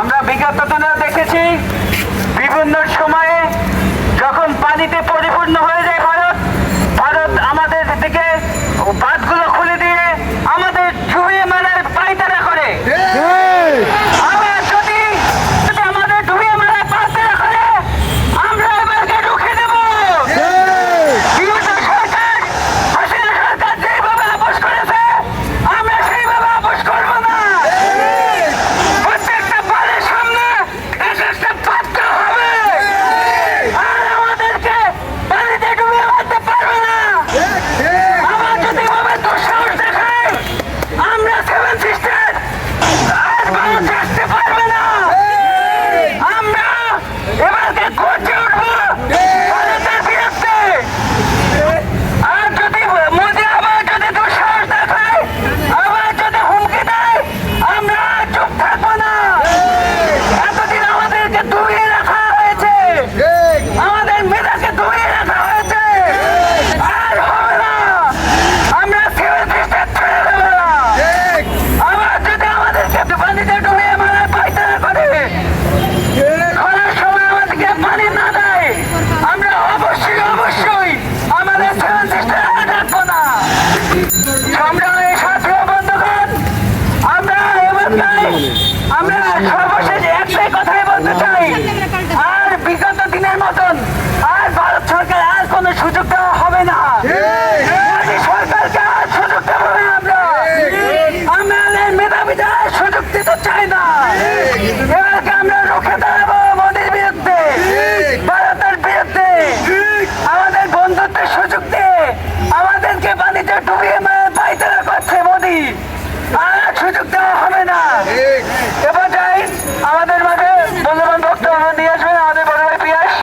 আমরা বিগত দিনে দেখেছি। আমরা সর্বশেষ একটাই কথাই